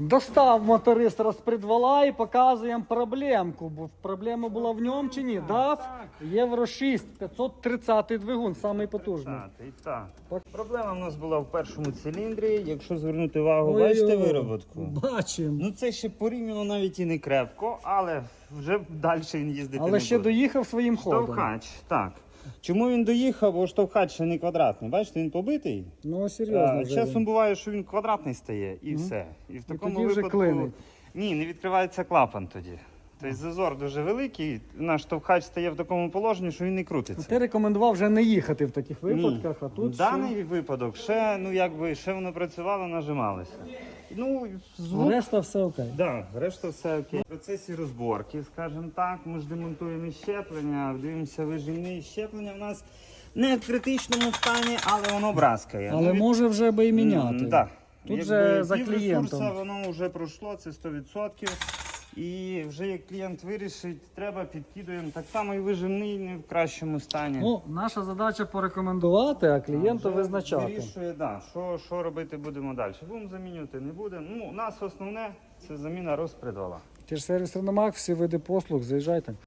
Достав моторист розпредвала і показуємо проблемку. Бо проблема була в ньому чи ні? Дав Євро 6, 530 двигун, самий потужний. Так. Проблема в нас була в першому циліндрі. Якщо звернути увагу, Ой-ой. бачите вироботку? Бачимо. Ну це ще порівняно навіть і не крепко, але вже далі він їздити Але не ще буде. доїхав своїм ходом. Штовхач, так. Чому він доїхав? Бо штовхач ще не квадратний. Бачите, він побитий. Ну серйозно. вже Часом він. буває, що він квадратний стає і все. І в такому тоді вже випадку клинить. ні, не відкривається клапан тоді. Тобто зазор дуже великий, наш штовхач стає в такому положенні, що він не крутиться. Ти рекомендував вже не їхати в таких випадках, а тут даний ще... випадок ще, ну якби ще воно працювало, нажималося. Ну, звук. решта все окей. Да, решта все окей. В процесі розборки, скажімо так, ми ж демонтуємо щеплення, дивимося вижимні щеплення. В нас не в критичному стані, але воно браскає. Але Ну, від- може вже би і міняти. М, Да. Тут же за клієнтом. ресурсу Воно вже пройшло, це 100%. І вже як клієнт вирішить, треба, підкидуємо. Так само і вижимний не в кращому стані. Ну, наша задача порекомендувати, а клієнту Вже визначати. Вирішує, да, що, що робити будемо далі. Будемо замінювати, не будемо. Ну, у нас основне це заміна розпредвала. Ти ж сервіс Реномак, всі види послуг, заїжджайте.